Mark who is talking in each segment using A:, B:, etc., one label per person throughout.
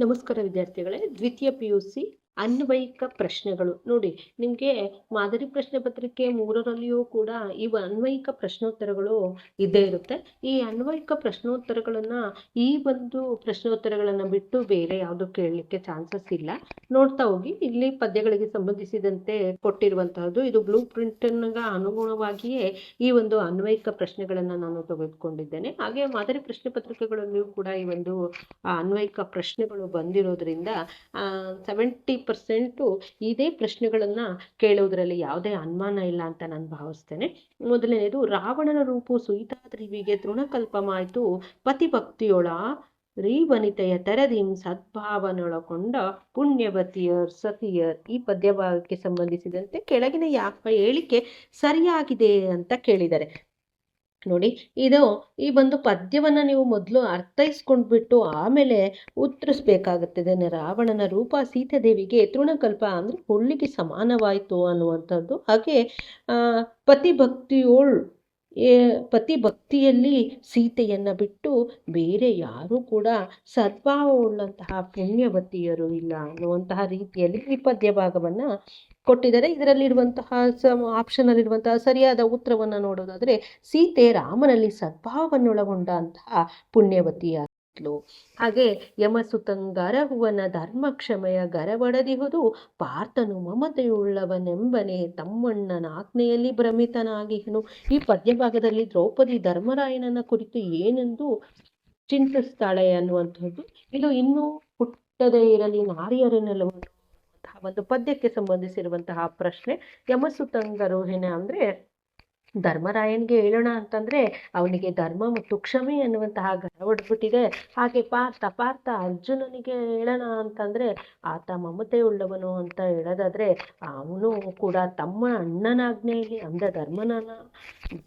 A: ನಮಸ್ಕಾರ ವಿದ್ಯಾರ್ಥಿಗಳೇ ದ್ವಿತೀಯ ಪಿ ಯು ಸಿ ಅನ್ವಯಿಕ ಪ್ರಶ್ನೆಗಳು. ನೋಡಿ, ನಿಮಗೆ ಮಾದರಿ ಪ್ರಶ್ನೆ ಪತ್ರಿಕೆ ಮೂರರಲ್ಲಿಯೂ ಕೂಡ ಇವು ಅನ್ವಯಿಕ ಪ್ರಶ್ನೋತ್ತರಗಳು ಇದ್ದೇ ಇರುತ್ತೆ. ಈ ಅನ್ವಯಿಕ ಪ್ರಶ್ನೋತ್ತರಗಳನ್ನು ಈ ಒಂದು ಪ್ರಶ್ನೋತ್ತರಗಳನ್ನು ಬಿಟ್ಟು ಬೇರೆ ಯಾವುದು ಕೇಳಲಿಕ್ಕೆ ಚಾನ್ಸಸ್ ಇಲ್ಲ. ನೋಡ್ತಾ ಹೋಗಿ. ಇಲ್ಲಿ ಪದ್ಯಗಳಿಗೆ ಸಂಬಂಧಿಸಿದಂತೆ ಕೊಟ್ಟಿರುವಂತಹದ್ದು, ಇದು ಬ್ಲೂ ಪ್ರಿಂಟ್ನ ಅನುಗುಣವಾಗಿಯೇ ಈ ಒಂದು ಅನ್ವಯಿಕ ಪ್ರಶ್ನೆಗಳನ್ನು ನಾನು ತೆಗೆದುಕೊಂಡಿದ್ದೇನೆ. ಹಾಗೆ ಮಾದರಿ ಪ್ರಶ್ನೆ ಪತ್ರಿಕೆಗಳಲ್ಲಿಯೂ ಕೂಡ ಈ ಒಂದು ಅನ್ವಯಿಕ ಪ್ರಶ್ನೆಗಳು ಬಂದಿರೋದ್ರಿಂದ ಸೆವೆಂಟಿ ಪರ್ಸೆಂಟು ಇದೇ ಪ್ರಶ್ನೆಗಳನ್ನು ಕೇಳೋದ್ರಲ್ಲಿ ಯಾವುದೇ ಅನುಮಾನ ಇಲ್ಲ ಅಂತ ನಾನು ಭಾವಿಸ್ತೇನೆ. ಮೊದಲನೇದು, ರಾವಣನ ರೂಪು ಸುಯಿತಾದ್ರಿವಿಗೆ ತೃಣಕಲ್ಪಮಾಯಿತು ಪತಿಭಕ್ತಿಯೊಳ ರೀ ವನಿತೆಯ ತೆರದಿಂ ಸದ್ಭಾವನೊಳಗೊಂಡ ಪುಣ್ಯವತಿಯರ್ ಸತಿಯರ್ ಈ ಪದ್ಯಭಾಗಕ್ಕೆ ಸಂಬಂಧಿಸಿದಂತೆ ಕೆಳಗಿನ ಯಾವ ಹೇಳಿಕೆ ಸರಿಯಾಗಿದೆ ಅಂತ ಕೇಳಿದ್ದಾರೆ. ನೋಡಿ, ಇದು ಈ ಒಂದು ಪದ್ಯವನ್ನು ನೀವು ಮೊದಲು ಅರ್ಥೈಸ್ಕೊಂಡ್ಬಿಟ್ಟು ಆಮೇಲೆ ಉತ್ತರಿಸ್ಬೇಕಾಗುತ್ತದೆ. ರಾವಣನ ರೂಪ ಸೀತಾದೇವಿಗೆ ತೃಣಕಲ್ಪ ಅಂದರೆ ಹುಲ್ಲಿಗೆ ಸಮಾನವಾಯಿತು ಅನ್ನುವಂಥದ್ದು. ಹಾಗೆ ಪತಿಭಕ್ತಿಯೋಳ್ ಪತಿ ಭಕ್ತಿಯಲ್ಲಿ ಸೀತೆಯನ್ನು ಬಿಟ್ಟು ಬೇರೆ ಯಾರೂ ಕೂಡ ಸದ್ಭಾವವುಳ್ಳಂತಹ ಪುಣ್ಯವತಿಯರು ಇಲ್ಲ ಅನ್ನುವಂತಹ ರೀತಿಯಲ್ಲಿ ಈ ಪದ್ಯ ಭಾಗವನ್ನು ಕೊಟ್ಟಿದ್ದಾರೆ. ಇದರಲ್ಲಿರುವಂತಹ ಸಮ, ಆಪ್ಷನಲ್ಲಿರುವಂತಹ ಸರಿಯಾದ ಉತ್ತರವನ್ನು ನೋಡೋದಾದರೆ, ಸೀತೆ ರಾಮನಲ್ಲಿ ಸದ್ಭಾವವನ್ನೊಳಗೊಂಡಂತಹ ಪುಣ್ಯವತಿಯಾದ್ಲು ಹಾಗೆ ಯಮಸುತಂಗರಹುವನ ಧರ್ಮಕ್ಷಮೆಯ ಗರವಡದಿಹುದು ಪಾರ್ಥನು ಮಮತೆಯುಳ್ಳವನೆಂಬನೆ ತಮ್ಮಣ್ಣನ ಆಜ್ಞೆಯಲ್ಲಿ ಭ್ರಮಿತನಾಗಿಹನು. ಈ ಪದ್ಯಭಾಗದಲ್ಲಿ ದ್ರೌಪದಿ ಧರ್ಮರಾಯನನ್ನ ಕುರಿತು ಏನೆಂದು ಚಿಂತಿಸ್ತಾಳೆ ಅನ್ನುವಂಥದ್ದು. ಇದು ಇನ್ನೂ ಹುಟ್ಟದೇ ಇರಲಿ ನಾರಿಯರನ್ನೆಲ್ಲವೂ ಅನ್ನುವಂತಹ ಒಂದು ಪದ್ಯಕ್ಕೆ ಸಂಬಂಧಿಸಿರುವಂತಹ ಪ್ರಶ್ನೆ. ಯಮಸುತಂಗರೋಹಿಣ ಅಂದ್ರೆ ಧರ್ಮರಾಯನ್ಗೆ ಹೇಳೋಣ ಅಂತಂದ್ರೆ ಅವನಿಗೆ ಧರ್ಮ ಮತ್ತು ಕ್ಷಮೆ ಅನ್ನುವಂತಹ ಹೊಡ್ಬಿಟ್ಟಿದೆ ಹಾಗೆ ಪಾರ್ಥ ಪಾರ್ಥ ಅರ್ಜುನನಿಗೆ ಹೇಳೋಣ ಅಂತಂದ್ರೆ ಆತ ಮಮತೆ ಉಳ್ಳವನು ಅಂತ ಹೇಳೋದಾದ್ರೆ ಅವನು ಕೂಡ ತಮ್ಮ ಅಣ್ಣನ ಆಜ್ಞೆಯಲ್ಲಿ ಅಂದ ಧರ್ಮನ,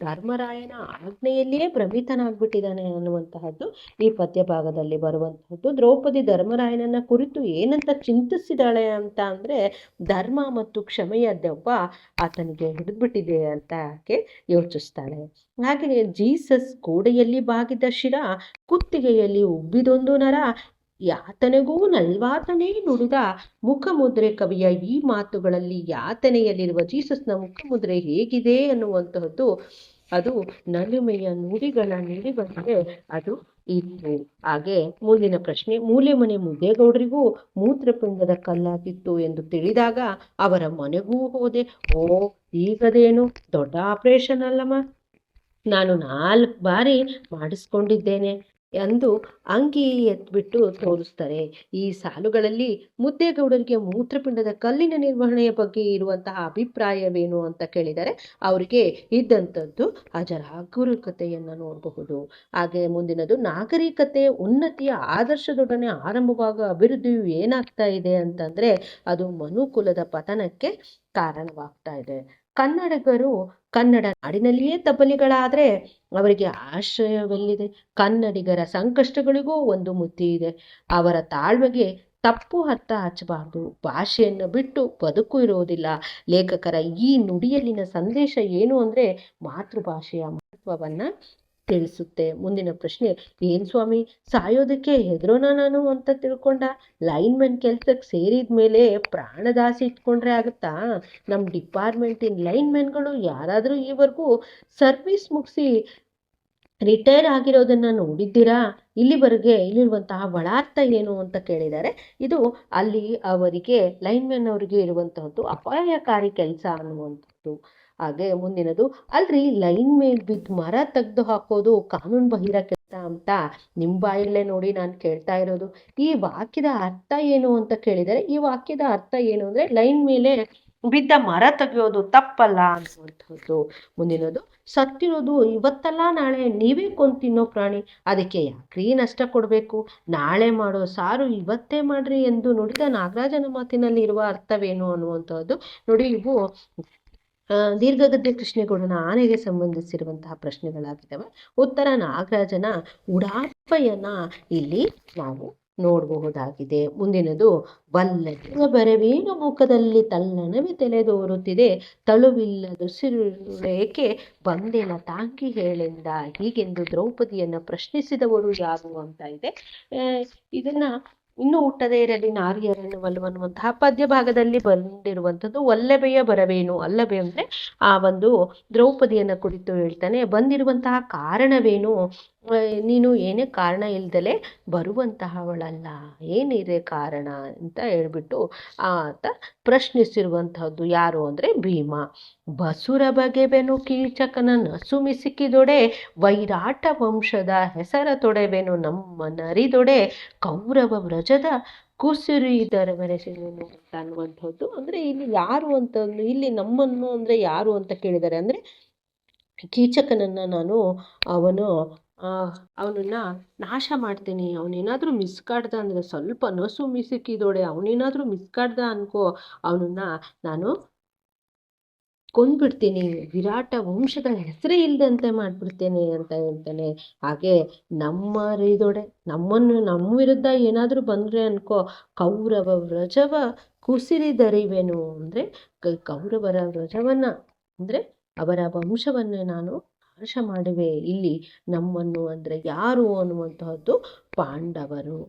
A: ಧರ್ಮರಾಯನ ಆಜ್ಞೆಯಲ್ಲಿಯೇ ಭ್ರಮಿತನಾಗ್ಬಿಟ್ಟಿದ್ದಾನೆ ಅನ್ನುವಂತಹದ್ದು ಈ ಪದ್ಯಭಾಗದಲ್ಲಿ ಬರುವಂತಹದ್ದು. ದ್ರೌಪದಿ ಧರ್ಮರಾಯನನ್ನ ಕುರಿತು ಏನಂತ ಚಿಂತಿಸಿದಾಳೆ ಅಂತ ಅಂದ್ರೆ ಧರ್ಮ ಮತ್ತು ಕ್ಷಮೆಯ ದೆವ್ವ ಆತನಿಗೆ ಹಿಡಿದ್ಬಿಟ್ಟಿದೆ ಅಂತ ಆಕೆ ಯೋಚಿಸ್ತಾಳೆ. ಹಾಗೆ ಜೀಸಸ್ ಗೋಡೆಯಲ್ಲಿ ಬಾಗಿದ ಶಿರ ಕುತ್ತಿಗೆಯಲ್ಲಿ ಉಬ್ಬಿದೊಂದು ನರ, ಯಾತನೆಗೂ ನಲ್ವಾತನೇ ನುಡಿದ ಮುಖಮುದ್ರೆ ಕವಿಯ ಈ ಮಾತುಗಳಲ್ಲಿ ಯಾತನೆಯಲ್ಲಿರುವ ಜೀಸಸ್ನ ಮುಖಮುದ್ರೆ ಹೇಗಿದೆ ಅನ್ನುವಂತಹದ್ದು ಅದು ನಲುಮೆಯ ನುಡಿಗಳ ನಿಡಿಗಳಿಗೆ ಅದು ಇತ್ತು ಹಾಗೆ ಮುಂದಿನ ಪ್ರಶ್ನೆ ಮೂಲೆ ಮನೆ ಮುದ್ದೇಗೌಡರಿಗೂ ಮೂತ್ರಪಿಂಡದ ಕಲ್ಲಾಗಿತ್ತು ಎಂದು ತಿಳಿದಾಗ ಅವರ ಮನೆಗೂ ಹೋದೆ. ಓ, ಈಗದೇನು ದೊಡ್ಡ ಆಪರೇಷನ್ ಅಲ್ಲಮ್ಮ. ನಾನು ನಾಲ್ಕು ಬಾರಿ ಮಾಡಿಸ್ಕೊಂಡಿದ್ದೇನೆ. ಎಂದು ಅಂಗಿ ಎತ್ಬಿಟ್ಟು ತೋರಿಸ್ತಾರೆ. ಈ ಸಾಲುಗಳಲ್ಲಿ ಮುದ್ದೇಗೌಡರಿಗೆ ಮೂತ್ರಪಿಂಡದ ಕಲ್ಲಿನ ನಿರ್ವಹಣೆಯ ಬಗ್ಗೆ ಇರುವಂತಹ ಅಭಿಪ್ರಾಯವೇನು ಅಂತ ಕೇಳಿದರೆ ಅವರಿಗೆ ಇದ್ದಂಥದ್ದು ಅಜರಾಗರೂಕತೆಯನ್ನು ನೋಡಬಹುದು. ಹಾಗೆ ಮುಂದಿನದು, ನಾಗರಿಕತೆ ಉನ್ನತಿಯ ಆದರ್ಶದೊಡನೆ ಆರಂಭವಾಗುವ ಅಭಿವೃದ್ಧಿಯು ಏನಾಗ್ತಾ ಇದೆ ಅಂತಂದ್ರೆ ಅದು ಮನುಕುಲದ ಪತನಕ್ಕೆ ಕಾರಣವಾಗ್ತಾ ಇದೆ. ಕನ್ನಡಿಗರು ಕನ್ನಡ ನಾಡಿನಲ್ಲಿಯೇ ತಬಲಿಗಳಾದ್ರೆ ಅವರಿಗೆ ಆಶ್ರಯವೆಲ್ಲಿದೆ ಕನ್ನಡಿಗರ ಸಂಕಷ್ಟಗಳಿಗೂ ಒಂದು ಮುತ್ತಿ ಇದೆ. ಅವರ ತಾಳ್ಮೆಗೆ ತಪ್ಪು ಅರ್ಥ ಹಚ್ಚಬಾರ್ದು. ಭಾಷೆಯನ್ನು ಬಿಟ್ಟು ಬದುಕು ಇರುವುದಿಲ್ಲ. ಲೇಖಕರ ಈ ನುಡಿಯಲ್ಲಿನ ಸಂದೇಶ ಏನು ಅಂದರೆ ಮಾತೃಭಾಷೆಯ ಮಹತ್ವವನ್ನು ತಿಳಿಸುತ್ತೆ ಮುಂದಿನ ಪ್ರಶ್ನೆ, ಏನು ಸ್ವಾಮಿ, ಸಾಯೋದಕ್ಕೆ ಹೆದರೋನ ನಾನು ಅಂತ ತಿಳ್ಕೊಂಡ? ಲೈನ್ ಮ್ಯಾನ್ ಕೆಲಸಕ್ಕೆ ಸೇರಿದ ಮೇಲೆ ಪ್ರಾಣದಾಸಿ ಇಟ್ಕೊಂಡ್ರೆ ಆಗುತ್ತಾ? ನಮ್ಮ ಡಿಪಾರ್ಟ್ಮೆಂಟಿನ ಮ್ಯಾನ್ಗಳು ಯಾರಾದರೂ ಈವರೆಗೂ ಸರ್ವಿಸ್ ಮುಗಿಸಿ ರಿಟೈರ್ ಆಗಿರೋದನ್ನ ನೋಡಿದ್ದೀರಾ? ಇಲ್ಲಿವರೆಗೆ ಇಲ್ಲಿರುವಂತಹ ಒಳಾರ್ಥ ಏನು ಅಂತ ಕೇಳಿದ್ದಾರೆ. ಇದು ಅಲ್ಲಿ ಅವರಿಗೆ ಲೈನ್ಮೆನ್ ಅವರಿಗೆ ಇರುವಂತಹದ್ದು ಅಪಾಯಕಾರಿ ಕೆಲಸ ಅನ್ನುವಂಥದ್ದು. ಹಾಗೆ ಮುಂದಿನದು, ಅಲ್ರಿ ಲೈನ್ ಮೇಲೆ ಬಿದ್ದು ಮರ ತೆಗೆದು ಹಾಕೋದು ಕಾನೂನು ಬಾಹಿರ ಕೆಲಸ ಅಂತ ನಿಮ್ಮ ಬಾಯಲ್ಲೇ ನೋಡಿ ನಾನು ಕೇಳ್ತಾ ಇರೋದು. ಈ ವಾಕ್ಯದ ಅರ್ಥ ಏನು ಅಂತ ಕೇಳಿದರೆ, ಈ ವಾಕ್ಯದ ಅರ್ಥ ಏನು ಅಂದರೆ ಲೈನ್ ಮೇಲೆ ಬಿದ್ದ ಮರ ತೆಗೆಯೋದು ತಪ್ಪಲ್ಲ ಅನ್ನುವಂಥದ್ದು ಮುಂದಿನದು, ಸತ್ತಿರೋದು ಇವತ್ತಲ್ಲ, ನಾಳೆ ನೀವೇ ಕೊಂದು ತಿನ್ನೋ ಪ್ರಾಣಿ, ಅದಕ್ಕೆ ಯಾಕ್ರೀ ನಷ್ಟ ಕೊಡಬೇಕು? ನಾಳೆ ಮಾಡೋ ಸಾರು ಇವತ್ತೇ ಮಾಡ್ರಿ ಎಂದು ನುಡಿದ ನಾಗರಾಜನ ಮಾತಿನಲ್ಲಿ ಇರುವ ಅರ್ಥವೇನು ಅನ್ನುವಂಥದ್ದು. ನೋಡಿ ಇವು ದೀರ್ಘಗದ್ದೆ ಕೃಷ್ಣೇಗೌಡನ ಆನೆಗೆ ಸಂಬಂಧಿಸಿರುವಂತಹ ಪ್ರಶ್ನೆಗಳಾಗಿದ್ದಾವೆ. ಉತ್ತರ ನಾಗರಾಜನ ಉಡಾಫೆಯನ್ನ ಇಲ್ಲಿ ನಾವು ನೋಡಬಹುದಾಗಿದೆ. ಮುಂದಿನದು ಬಲ್ಲದ ಬರವೇನು ಮುಖದಲ್ಲಿ ತಲ್ಲಣವೇ ತಲೆದೋರುತ್ತಿದೆ ತಳುವಿಲ್ಲದು ಸಿರುಳೇಕೆ ಬಂದೆಲ ತಾಂಕಿ ಹೇಳೆಂದ. ಹೀಗೆಂದು ದ್ರೌಪದಿಯನ್ನು ಪ್ರಶ್ನಿಸಿದವರು ಯಾರು ಅಂತ ಇದೆ. ಇದನ್ನ ಇನ್ನು ಹುಟ್ಟದೇ ಇರಲಿ ನಾರಿಯರನ್ನು ಒಲ್ಲುವನ್ನುವಂತಹ ಪದ್ಯ ಭಾಗದಲ್ಲಿ ಬಂದಿರುವಂಥದ್ದು ಒಲ್ಲಬೆಯ ಬರವೇನು ಅಲ್ಲಬೆ ಅಂದರೆ ಆ ಒಂದು ದ್ರೌಪದಿಯನ್ನು ಕುರಿತು ಹೇಳ್ತಾನೆ. ಬಂದಿರುವಂತಹ ಕಾರಣವೇನು? ನೀನು ಏನೇ ಕಾರಣ ಇಲ್ದಲೆ ಬರುವಂತಹವಳಲ್ಲ. ಏನಿದೆ ಕಾರಣ ಅಂತ ಹೇಳ್ಬಿಟ್ಟು ಆತ ಪ್ರಶ್ನಿಸಿರುವಂತಹದ್ದು ಯಾರು ಅಂದರೆ ಭೀಮ. ಬಸುರ ಬಗೆಬೆನು ಕೀಚಕನ ನಸು ಮಿಸಿಕಿದೊಡೆ, ವೈರಾಟ ವಂಶದ ಹೆಸರ ತೊಡೆವೆನು ನಮ್ಮ ನರಿದೊಡೆ, ಕೌರವ ವ್ರಜದ ಕುಸಿರಿದರವರೆಸಿನು ಅಂತ ಅನ್ನುವಂಥದ್ದು. ಅಂದರೆ ಇಲ್ಲಿ ಯಾರು ಅಂತ ಇಲ್ಲಿ ನಮ್ಮನ್ನು ಅಂದರೆ ಯಾರು ಅಂತ ಕೇಳಿದ್ದಾರೆ ಅಂದರೆ ಕೀಚಕನನ್ನು ನಾನು, ಅವನು ಅವನನ್ನು ನಾಶ ಮಾಡ್ತೀನಿ, ಅವನೇನಾದರೂ ಮಿಸ್ಕಾಡ್ದ ಅಂದರೆ ಸ್ವಲ್ಪ ನಸು ಮಿಸುಕಿದೋಡೆ, ಅವನೇನಾದರೂ ಮಿಸ್ಕಾಡ್ದ ಅನ್ಕೋ, ಅವನನ್ನ ನಾನು ಕೊಂದ್ಬಿಡ್ತೀನಿ, ವಿರಾಟ ವಂಶದ ಹೆಸರೇ ಇಲ್ಲದಂತೆ ಮಾಡಿಬಿಡ್ತೇನೆ ಅಂತ ಹೇಳ್ತಾನೆ. ಹಾಗೆ ನಮ್ಮ ರೀದೋಡೆ ನಮ್ಮನ್ನು ನಮ್ಮ ವಿರುದ್ಧ ಏನಾದರೂ ಬಂದರೆ ಅನ್ಕೋ, ಕೌರವ ವ್ರಜವ ಕುಸಿರಿದರಿವೆನು ಅಂದರೆ ಕೌರವರ ವ್ರಜವನ್ನು, ಅಂದರೆ ಅವರ ವಂಶವನ್ನು ನಾನು ನಾಶ ಮಾಡುವೆ. ಇಲ್ಲಿ ನಮ್ಮನ್ನು ಅಂದರೆ ಯಾರು ಅನ್ನುವಂತಹದ್ದು ಪಾಂಡವರು.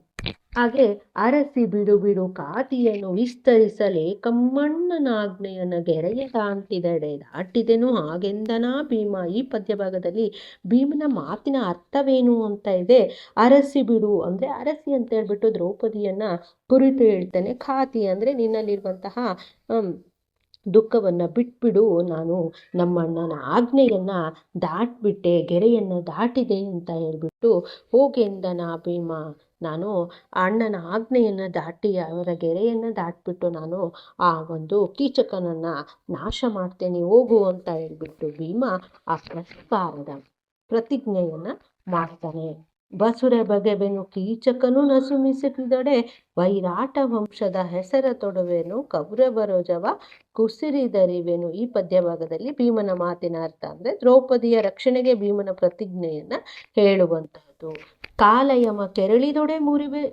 A: ಹಾಗೆ ಅರಸಿ ಬಿಡು ಬಿಡು ಕಾತಿಯನ್ನು ವಿಸ್ತರಿಸಲೇ ಕಮ್ಮಣ್ಣನಾಜ್ಞೆಯನ್ನು ಗೆರೆಯ ದಾಟಿದೆಡೆ ದಾಟಿದೆನು ಹಾಗೆಂದನಾ ಭೀಮ. ಈ ಪದ್ಯ ಭಾಗದಲ್ಲಿ ಭೀಮನ ಮಾತಿನ ಅರ್ಥವೇನು ಅಂತ ಇದೆ. ಅರಸಿ ಬಿಡು ಅಂದರೆ ಅರಸಿ ಅಂತ ಹೇಳ್ಬಿಟ್ಟು ದ್ರೌಪದಿಯನ್ನು ಕುರಿತು ಹೇಳ್ತಾನೆ. ಖಾತಿ ಅಂದರೆ ನಿನ್ನಲ್ಲಿರುವಂತಹ ದುಃಖವನ್ನು ಬಿಟ್ಬಿಡು ನಾನು ನಮ್ಮ ಅಣ್ಣನ ಆಜ್ಞೆಯನ್ನು ದಾಟ್ಬಿಟ್ಟೆ, ಗೆರೆಯನ್ನು ದಾಟಿದೆ ಅಂತ ಹೇಳ್ಬಿಟ್ಟು ಹೋಗೆಂದನ ಭೀಮ. ನಾನು ಅಣ್ಣನ ಆಜ್ಞೆಯನ್ನು ದಾಟಿ ಅವರ ಗೆರೆಯನ್ನು ದಾಟ್ಬಿಟ್ಟು ನಾನು ಆ ಒಂದು ಕೀಚಕನನ್ನು ನಾಶ ಮಾಡ್ತೇನೆ, ಹೋಗು ಅಂತ ಹೇಳ್ಬಿಟ್ಟು ಭೀಮ ಆ ಪ್ರಸ್ತಾರದ ಪ್ರತಿಜ್ಞೆಯನ್ನು ಮಾಡ್ತಾನೆ. ಬಸುರ ಬಗೆಬೆನು ಕೀಚಕನು ನಸುಮಿಸುಕಿದೊಡೆ ವೈರಾಟ ವಂಶದ ಹೆಸರ ತೊಡುವೆನು ಕೌರವರೋಜವ ಕುಸಿರಿದರಿವೆನು ಈ ಪದ್ಯ ಭಾಗದಲ್ಲಿ ಭೀಮನ ಮಾತಿನ ಅರ್ಥ ಅಂದರೆ ದ್ರೌಪದಿಯ ರಕ್ಷಣೆಗೆ ಭೀಮನ ಪ್ರತಿಜ್ಞೆಯನ್ನು ಹೇಳುವಂತಹದ್ದು. ಕಾಲಯಮ ಕೆರಳಿದೊಡೆ ಮುರಿವೆ,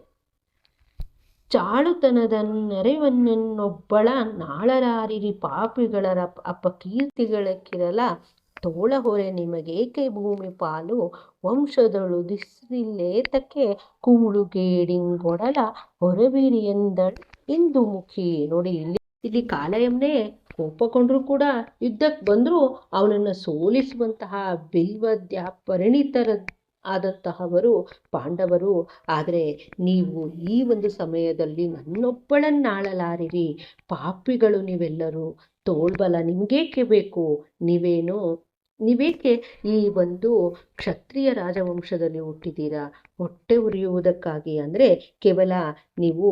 A: ಚಾಳುತನದ ನೆರೆವನ್ನೊಬ್ಬಳ ನಾಳರಾರಿರಿ ಪಾಪಿಗಳರ ಅಪ್ಪ ತೋಳ ಹೊರೆ ನಿಮಗೇಕೆ ಭೂಮಿ ಪಾಲು? ವಂಶದಳು ದಿಸ್ರಿಲ್ಲೇತಕ್ಕೆ ಕೂಳುಗೇಡಿಂಗೊಡಲ ಇಂದು ಮುಖಿ ನೋಡಿ, ಇಲ್ಲಿ ಇಲ್ಲಿ ಕಾಲಯಮ್ನೇ ಕೋಪಗೊಂಡ್ರು ಕೂಡ ಯುದ್ಧಕ್ಕೆ ಬಂದರೂ ಅವನನ್ನು ಸೋಲಿಸುವಂತಹ ಬಿಲ್ವದ್ಯ ಪರಿಣಿತರ ಆದಂತಹವರು ಪಾಂಡವರು. ಆದರೆ ನೀವು ಈ ಒಂದು ಸಮಯದಲ್ಲಿ ನನ್ನೊಬ್ಬಳನ್ನಾಳಲಾರಿರಿ. ಪಾಪಿಗಳು ನೀವೆಲ್ಲರೂ ತೋಳ್ಬಲ ನಿಮಗೇಕೆ ಬೇಕು? ನೀವೇನು ನೀವೇಕೆ ಈ ಒಂದು ಕ್ಷತ್ರಿಯ ರಾಜವಂಶದಲ್ಲಿ ಹುಟ್ಟಿದ್ದೀರಾ ಹೊಟ್ಟೆ ಉರಿಯುವುದಕ್ಕಾಗಿ ಅಂದರೆ ಕೇವಲ ನೀವು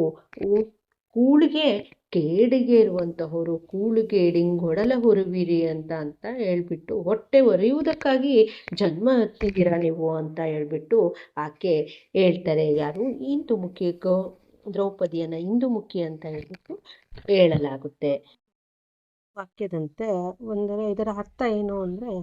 A: ಕೂಳಿಗೆ ಕೇಡಿಗೆ ಇರುವಂತಹವರು ಕೂಳುಗೇಡಿಂಗೊಡಲ ಹೊರುವಿರಿ ಅಂತ ಅಂತ ಹೇಳ್ಬಿಟ್ಟು ಹೊಟ್ಟೆ ಒರೆಯುವುದಕ್ಕಾಗಿ ಜನ್ಮ ಹತ್ತಿದ್ದೀರಾ ನೀವು ಅಂತ ಹೇಳ್ಬಿಟ್ಟು ಆಕೆ ಹೇಳ್ತಾರೆ. ಯಾರು? ಇಂದುಮುಖಿ ಗೌ, ದ್ರೌಪದಿಯನ್ನು ಇಂದುಮುಖಿ ಅಂತ ಹೇಳ್ಬಿಟ್ಟು ಹೇಳಲಾಗುತ್ತೆ. ವಾಕ್ಯದಂತೆ ಒಂದರೆ ಇದರ ಅರ್ಥ ಏನು ಅಂದರೆ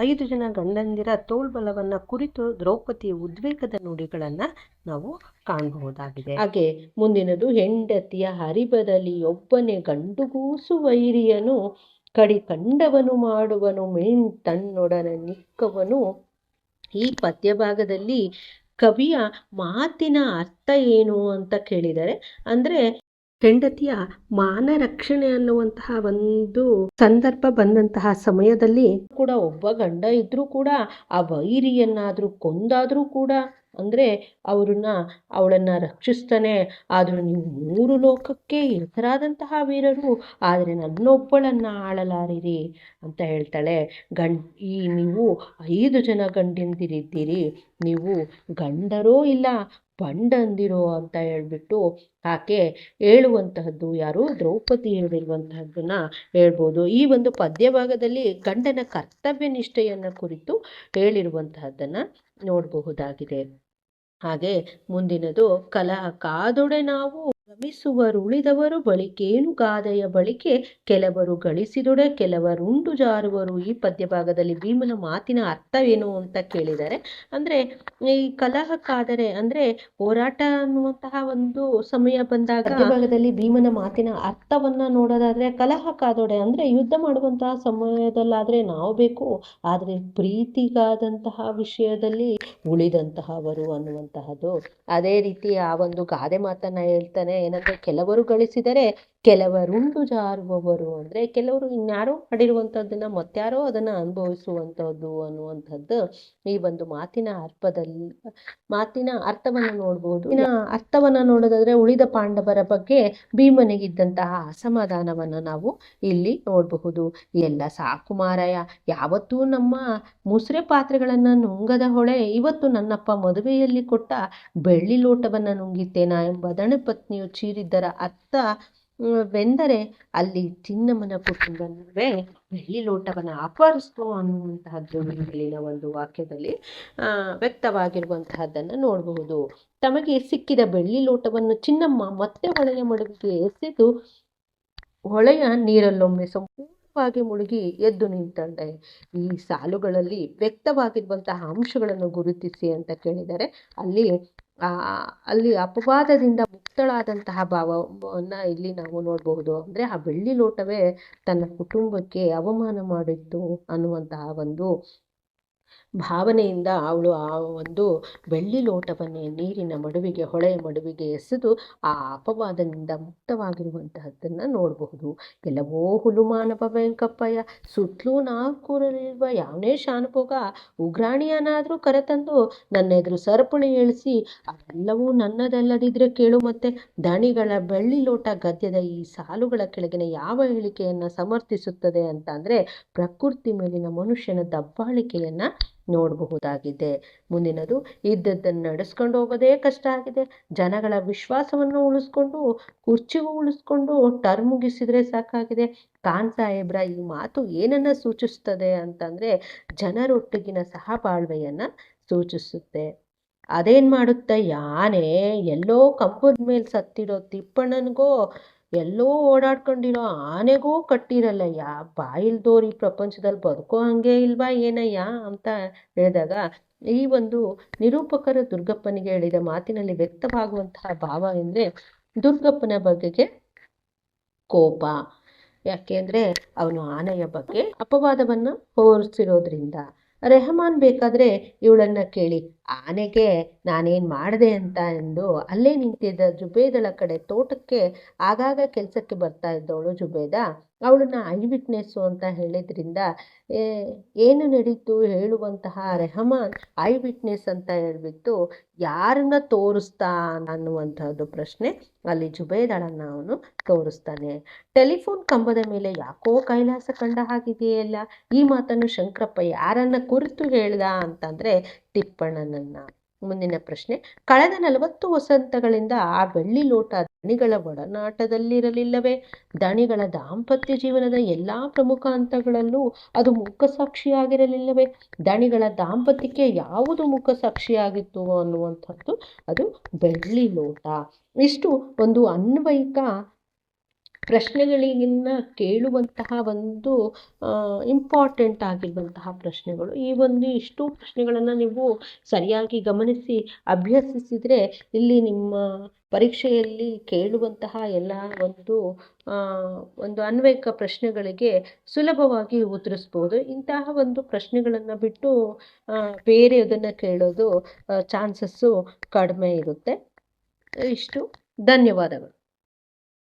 A: ಐದು ಜನ ಗಂಡಂದಿರ ತೋಳ್ಬಲವನ್ನು ಕುರಿತು ದ್ರೌಪದಿಯ ಉದ್ವೇಗದ ನುಡಿಗಳನ್ನು ನಾವು ಕಾಣಬಹುದಾಗಿದೆ. ಹಾಗೆ ಮುಂದಿನದು, ಹೆಂಡತಿಯ ಹರಿಬದಲ್ಲಿ ಒಬ್ಬನೇ ಗಂಡುಗೂಸು ವೈರಿಯನು, ಕಡಿ ಕಂಡವನು ಮಾಡುವನು ಮೆಣ್ ತನ್ನೊಡನೆ ನಿಕ್ಕವನು. ಈ ಪದ್ಯಭಾಗದಲ್ಲಿ ಕವಿಯ ಮಾತಿನ ಅರ್ಥ ಏನು ಅಂತ ಕೇಳಿದರೆ, ಅಂದರೆ ಹೆಂಡತಿಯ ಮಾನ ರಕ್ಷಣೆ ಅನ್ನುವಂತಹ ಒಂದು ಸಂದರ್ಭ ಬಂದಂತಹ ಸಮಯದಲ್ಲಿ ಕೂಡ ಒಬ್ಬ ಗಂಡ ಇದ್ರೂ ಕೂಡ, ಆ ವೈರಿಯನ್ನಾದರೂ ಕೊಂದಾದರೂ ಕೂಡ ಅಂದರೆ ಅವ್ರನ್ನ, ಅವಳನ್ನು ರಕ್ಷಿಸ್ತಾನೆ. ಆದರೂ ನೀವು ಮೂರು ಲೋಕಕ್ಕೆ ಹೆಸರಾದಂತಹ ವೀರರು, ಆದರೆ ನನ್ನೊಬ್ಬಳನ್ನು ಆಳಲಾರಿರಿ ಅಂತ ಹೇಳ್ತಾಳೆ. ಗಂಡ್, ಈ ನೀವು ಐದು ಜನ ಗಂಡಿಂದಿರಿದ್ದೀರಿ. ನೀವು ಗಂಡರೋ ಇಲ್ಲ ಬಂಡಂದಿರೋ ಅಂತ ಹೇಳ್ಬಿಟ್ಟು ಆಕೆ ಹೇಳುವಂತಹದ್ದು ಯಾರು ದ್ರೌಪದಿ ಹೇಳಿರುವಂತಹದ್ದನ್ನ ಹೇಳ್ಬೋದು. ಈ ಒಂದು ಪದ್ಯಭಾಗದಲ್ಲಿ ಗಂಡನ ಕರ್ತವ್ಯ ನಿಷ್ಠೆಯನ್ನು ಕುರಿತು ಹೇಳಿರುವಂತಹದ್ದನ್ನು ನೋಡಬಹುದಾಗಿದೆ. ಹಾಗೆ ಮುಂದಿನದು ಕಲಹ ಕಾದೊಡೆ ನಾವು ಗಮಿಸುವರುಳಿದವರು ಬಳಿಕೇನು ಗಾದೆಯ ಬಳಿಕೆ ಕೆಲವರು ಗಳಿಸಿದೊಡೆ ಕೆಲವರುಂಡು ಜಾರುವರು. ಈ ಪದ್ಯ ಭಾಗದಲ್ಲಿ ಭೀಮನ ಮಾತಿನ ಅರ್ಥವೇನು ಅಂತ ಕೇಳಿದ್ದಾರೆ ಅಂದ್ರೆ ಈ ಕಲಹಕ್ಕಾದರೆ, ಅಂದ್ರೆ ಹೋರಾಟ ಅನ್ನುವಂತಹ ಒಂದು ಸಮಯ ಬಂದಾಗ ಭಾಗದಲ್ಲಿ ಭೀಮನ ಮಾತಿನ ಅರ್ಥವನ್ನ ನೋಡೋದಾದ್ರೆ, ಕಲಹಕ್ಕಾದೊಡೆ, ಅಂದ್ರೆ ಯುದ್ಧ ಮಾಡುವಂತಹ ಸಮಯದಲ್ಲಾದ್ರೆ ನಾವು ಬೇಕು, ಆದ್ರೆ ಪ್ರೀತಿಗಾದಂತಹ ವಿಷಯದಲ್ಲಿ ಉಳಿದಂತಹವರು ಅನ್ನುವಂತಹದ್ದು. ಅದೇ ರೀತಿ ಆ ಒಂದು ಗಾದೆ ಮಾತನ್ನ ಹೇಳ್ತಾನೆ ಏನಂದ್ರೆ ಕೆಲವರು ಗಳಿಸಿದರೆ ಕೆಲವರುಂಡು ಜಾರುವವರು ಅಂದ್ರೆ ಕೆಲವರು ಇನ್ಯಾರೋ ಮಾಡಿರುವಂಥದ್ದನ್ನು ಮತ್ತಾರೋ ಅದನ್ನ ಅನುಭವಿಸುವಂಥದ್ದು ಅನ್ನುವಂಥದ್ದು ಈ ಒಂದು ಮಾತಿನ ಅರ್ಥದಲ್ಲಿ ಮಾತಿನ ಅರ್ಥವನ್ನ ನೋಡ್ಬೋದು. ಇನ್ನ ಅರ್ಥವನ್ನ ನೋಡೋದಾದ್ರೆ ಉಳಿದ ಪಾಂಡವರ ಬಗ್ಗೆ ಭೀಮನಿಗಿದ್ದಂತಹ ಅಸಮಾಧಾನವನ್ನ ನಾವು ಇಲ್ಲಿ ನೋಡಬಹುದು. ಎಲ್ಲ ಸಾಕು ಮಾರಾಯ, ಯಾವತ್ತೂ ನಮ್ಮ ಮುಸ್ರೆ ಪಾತ್ರೆಗಳನ್ನ ನುಂಗದ ಹೊಳೆ, ಇವತ್ತು ನನ್ನಪ್ಪ ಮದುವೆಯಲ್ಲಿ ಕೊಟ್ಟ ಬೆಳ್ಳಿ ಲೋಟವನ್ನ ನುಂಗಿತ್ತೇನಾ ಎಂಬ ದಣಪತ್ನಿಯು ಚೀರಿದ್ದರ ಅರ್ಥ ವೆಂದರೆ ಅಲ್ಲಿ ಚಿನ್ನಮ್ಮನ ಕುಟುಂಬವೇ ಬೆಳ್ಳಿ ಲೋಟವನ್ನು ಅಪಹರಿಸ್ತು ಅನ್ನುವಂತಹದ್ದು ಇಲ್ಲಿನ ಒಂದು ವಾಕ್ಯದಲ್ಲಿ ವ್ಯಕ್ತವಾಗಿರುವಂತಹದ್ದನ್ನು ನೋಡಬಹುದು. ತಮಗೆ ಸಿಕ್ಕಿದ ಬೆಳ್ಳಿ ಲೋಟವನ್ನು ಚಿನ್ನಮ್ಮ ಮತ್ತೆ ಹೊಳೆಯ ಮಡುವಿಗೆ ಎಸೆದು, ಹೊಳೆಯ ನೀರಲ್ಲೊಮ್ಮೆ ಸಂಪೂರ್ಣವಾಗಿ ಮುಳುಗಿ ಎದ್ದು ನಿಂತಂಡೆ ಈ ಸಾಲುಗಳಲ್ಲಿ ವ್ಯಕ್ತವಾಗಿರುವಂತಹ ಅಂಶಗಳನ್ನು ಗುರುತಿಸಿ ಅಂತ ಕೇಳಿದರೆ, ಅಲ್ಲಿ ಅಲ್ಲಿ ಅಪವಾದದಿಂದ ಮುಕ್ತಳಾದಂತಹ ಭಾವವನ್ನು ಇಲ್ಲಿ ನಾವು ನೋಡಬಹುದು. ಅಂದರೆ ಆ ಬೆಳ್ಳಿ ಲೋಟವೇ ತನ್ನ ಕುಟುಂಬಕ್ಕೆ ಅವಮಾನ ಮಾಡಿತ್ತು ಅನ್ನುವಂತಹ ಒಂದು ಭಾವನೆಯಿಂದ ಅವಳು ಆ ಒಂದು ಬೆಳ್ಳಿ ಲೋಟವನ್ನೇ ನೀರಿನ ಮಡುವಿಗೆ, ಹೊಳೆಯ ಮಡುವಿಗೆ ಎಸೆದು ಆ ಅಪವಾದದಿಂದ ಮುಕ್ತವಾಗಿರುವಂತಹದ್ದನ್ನು ನೋಡಬಹುದು. ಕೆಲವೋ ಹುಲುಮಾನವ ವೆಂಕಪ್ಪಯ್ಯ, ಸುತ್ತಲೂ ನಾಲ್ಕೂರಲ್ಲಿರುವ ಯಾವನೇ ಶಾನುಭೋಗ ಉಗ್ರಾಣಿಯನಾದರೂ ಕರೆತಂದು ನನ್ನ ಎದುರು ಸರಪಳಿ ಇಳಿಸಿ ಅವೆಲ್ಲವೂ ನನ್ನದಲ್ಲದಿದ್ರೆ ಕೇಳು ಮತ್ತೆ, ದಣಿಗಳ ಬೆಳ್ಳಿ ಲೋಟ ಗದ್ಯದ ಈ ಸಾಲುಗಳ ಕೆಳಗಿನ ಯಾವ ಹೇಳಿಕೆಯನ್ನು ಸಮರ್ಥಿಸುತ್ತದೆ ಅಂತ ಅಂದರೆ ಪ್ರಕೃತಿ ಮೇಲಿನ ಮನುಷ್ಯನ ದಬ್ಬಾಳಿಕೆಯನ್ನು ನೋಡಬಹುದಾಗಿದೆ. ಮುಂದಿನದು, ಇದ್ದದ್ದನ್ನು ನಡೆಸ್ಕೊಂಡು ಹೋಗೋದೇ ಕಷ್ಟ ಆಗಿದೆ. ಜನಗಳ ವಿಶ್ವಾಸವನ್ನು ಉಳಿಸ್ಕೊಂಡು, ಕುರ್ಚಿಗೂ ಉಳಿಸ್ಕೊಂಡು, ಟರ್ಮ್ ಮುಗಿಸಿದ್ರೆ ಸಾಕಾಗಿದೆ. ಖಾನ್ ಸಾಹೇಬ್ರ ಈ ಮಾತು ಏನನ್ನ ಸೂಚಿಸ್ತದೆ ಅಂತಂದರೆ, ಜನರೊಟ್ಟಿಗಿನ ಸಹಬಾಳ್ವೆಯನ್ನು ಸೂಚಿಸುತ್ತೆ. ಅದೇನು ಮಾಡುತ್ತೆ? ಯಾನೆ ಎಲ್ಲೋ ಕಂಬದ ಮೇಲೆ ಸತ್ತಿರೋ ತಿಪ್ಪಣ್ಣನಿಗೋ ಎಲ್ಲೋ ಓಡಾಡ್ಕೊಂಡಿರೋ ಆನೆಗೂ ಕಟ್ಟಿರಲ್ಲಯ್ಯ. ಬಾಯಿಲ್ದೋರು ಈ ಪ್ರಪಂಚದಲ್ಲಿ ಬದುಕೋ ಹಂಗೆ ಇಲ್ವಾ ಏನಯ್ಯ ಅಂತ ಹೇಳಿದಾಗ, ಈ ಒಂದು ನಿರೂಪಕರ ದುರ್ಗಪ್ಪನಿಗೆ ಹೇಳಿದ ಮಾತಿನಲ್ಲಿ ವ್ಯಕ್ತವಾಗುವಂತಹ ಭಾವ ಎಂದರೆ, ದುರ್ಗಪ್ಪನ ಬಗೆಗೆ ಕೋಪ. ಯಾಕೆಂದ್ರೆ ಅವನು ಆನೆಯ ಬಗ್ಗೆ ಅಪವಾದವನ್ನು ಹೊರಿಸಿರೋದ್ರಿಂದ. ರೆಹಮಾನ್ ಬೇಕಾದರೆ ಇವಳನ್ನ ಕೇಳಿ ಆನೆಗೆ ನಾನೇನು ಮಾಡಿದೆ ಅಂತ ಎಂದು ಅಲ್ಲೇ ನಿಂತಿದ್ದ ಜುಬೇದಳ ಕಡೆ ತೋಟಕ್ಕೆ ಆಗಾಗ ಕೆಲಸಕ್ಕೆ ಬರ್ತಾ ಇದ್ದವಳು ಜುಬೇದ. ಅವಳನ್ನ ಐ ವಿಟ್ನೆಸ್ಸು ಅಂತ ಹೇಳಿದ್ರಿಂದ ಏನು ನಡೀತು? ಹೇಳುವಂತಹ ರೆಹಮಾನ್ ಐ ವಿಟ್ನೆಸ್ ಅಂತ ಹೇಳ್ಬಿಟ್ಟು ಯಾರನ್ನ ತೋರಿಸ್ತಾ ಅನ್ನುವಂಥದ್ದು ಪ್ರಶ್ನೆ ಅಲ್ಲಿ ಜುಬೇದಳನ್ನ ಅವನು ತೋರಿಸ್ತಾನೆ. ಟೆಲಿಫೋನ್ ಕಂಬದ ಮೇಲೆ ಯಾಕೋ ಕೈಲಾಸ ಕಂಡ ಹಾಗಿದೆಯಲ್ಲ? ಈ ಮಾತನ್ನು ಶಂಕರಪ್ಪ ಯಾರನ್ನ ಕುರಿತು ಹೇಳ್ದ ಅಂತಂದ್ರೆ ತಿಪ್ಪಣ್ಣನನ್ನ ಮುಂದಿನ ಪ್ರಶ್ನೆ, ಕಳೆದ ನಲವತ್ತು ವಸಂತಗಳಿಂದ ಆ ಬೆಳ್ಳಿ ಲೋಟ ದಣಿಗಳ ಒಡನಾಟದಲ್ಲಿರಲಿಲ್ಲವೇ? ದಣಿಗಳ ದಾಂಪತ್ಯ ಜೀವನದ ಎಲ್ಲಾ ಪ್ರಮುಖ ಹಂತಗಳಲ್ಲೂ ಅದು ಮುಖ ಸಾಕ್ಷಿಯಾಗಿರಲಿಲ್ಲವೇ ದಣಿಗಳ ದಾಂಪತ್ಯಕ್ಕೆ ಯಾವುದು ಮುಖ ಸಾಕ್ಷಿಯಾಗಿತ್ತು ಅನ್ನುವಂಥದ್ದು ಅದು ಬೆಳ್ಳಿ ಲೋಟ. ಇಷ್ಟು ಒಂದು ಅನ್ವಯಿಕ ಪ್ರಶ್ನೆಗಳಿಗಿನ್ನ ಕೇಳುವಂತಹ ಒಂದು ಇಂಪಾರ್ಟೆಂಟ್ ಆಗಿರುವಂತಹ ಪ್ರಶ್ನೆಗಳು. ಈ ಒಂದು ಇಷ್ಟು ಪ್ರಶ್ನೆಗಳನ್ನು ನೀವು ಸರಿಯಾಗಿ ಗಮನಿಸಿ, ಅಭ್ಯಸಿಸಿದರೆ ಇಲ್ಲಿ ನಿಮ್ಮ ಪರೀಕ್ಷೆಯಲ್ಲಿ ಕೇಳುವಂತಹ ಎಲ್ಲ ಒಂದು ಒಂದು ಅನ್ವಯಿಕ ಪ್ರಶ್ನೆಗಳಿಗೆ ಸುಲಭವಾಗಿ ಉತ್ತರಿಸ್ಬೋದು. ಇಂತಹ ಒಂದು ಪ್ರಶ್ನೆಗಳನ್ನು ಬಿಟ್ಟು ಬೇರೆಯದನ್ನು ಕೇಳೋದು ಚಾನ್ಸಸ್ಸು ಕಡಿಮೆ ಇರುತ್ತೆ. ಇಷ್ಟು. ಧನ್ಯವಾದಗಳು.